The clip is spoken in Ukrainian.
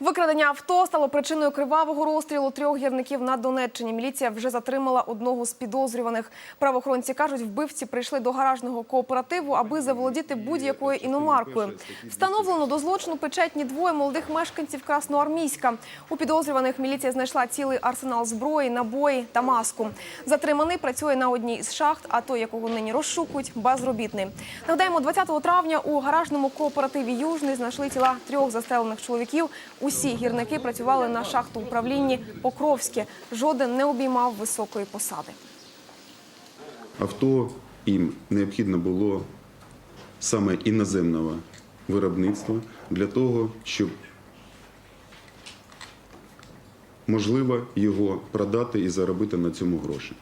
Викрадення авто стало причиною кривавого розстрілу трьох гірників на Донеччині. Міліція вже затримала одного з підозрюваних. Правоохоронці кажуть, вбивці прийшли до гаражного кооперативу, аби заволодіти будь-якою іномаркою. Встановлено до злочину причетні двоє молодих мешканців Красноармійська. У підозрюваних міліція знайшла цілий арсенал зброї, набої та маску. Затриманий працює на одній із шахт, а той, якого нині розшукують, безробітний. Нагадаємо, 20 травня у гаражному кооперативі Южний знайшли тіла трьох застрелених чоловіків. Усі гірники працювали на шахтоуправлінні Покровське. Жоден не обіймав високої посади. Авто їм необхідно було саме іноземного виробництва для того, щоб можливо його продати і заробити на цьому гроші.